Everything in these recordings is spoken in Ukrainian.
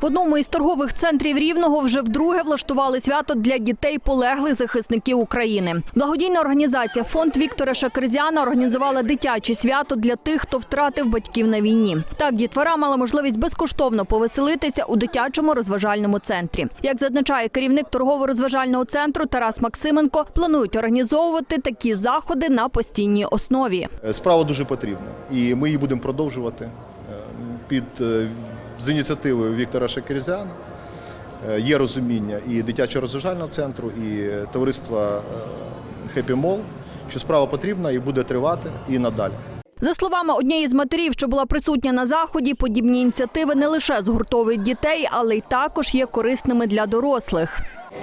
В одному із торгових центрів Рівного вже вдруге влаштували свято для дітей полеглих захисників України. Благодійна організація Фонд Віктора Шакерзяна організувала дитяче свято для тих, хто втратив батьків на війні. Так дітвора мала можливість безкоштовно повеселитися у дитячому розважальному центрі. Як зазначає керівник торгово-розважального центру Тарас Максименко, планують організовувати такі заходи на постійній основі. Е, Справа дуже потрібна, і ми її будемо продовжувати е, під е, з ініціативою Віктора Шакерзяна. Е, Є розуміння і дитячого розважального центру, і е, товариства Happy Mall, що справа потрібна і буде тривати і надалі. За словами однієї з матерів, що була присутня на заході, подібні ініціативи не лише згуртовують дітей, але й також є корисними для дорослих.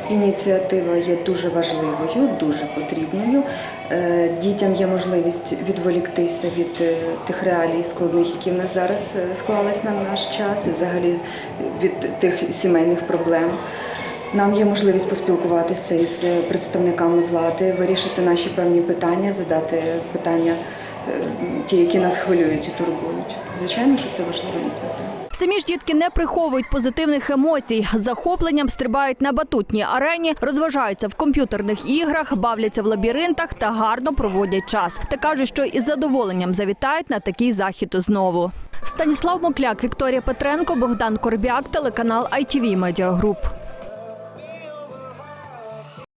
Ініціатива є дуже важливою, дуже потрібною. Е, Дітям є можливість відволіктися від е, тих реалій складних, які в нас зараз е, склались на наш час, і взагалі від тих сімейних проблем. Нам є можливість поспілкуватися із представниками влади, вирішити наші певні питання, задати питання, ті, які нас хвилюють і турбують. Звичайно, що це важлива ініціатива. Самі ж дітки не приховують позитивних емоцій. З захопленням стрибають на батутній арені, розважаються в комп'ютерних іграх, бавляться в лабіринтах та гарно проводять час. Та кажуть, що із задоволенням завітають на такий захід знову. Станіслав Мокляк, Вікторія Петренко, Богдан Корбяк, телеканал ITV Media Group.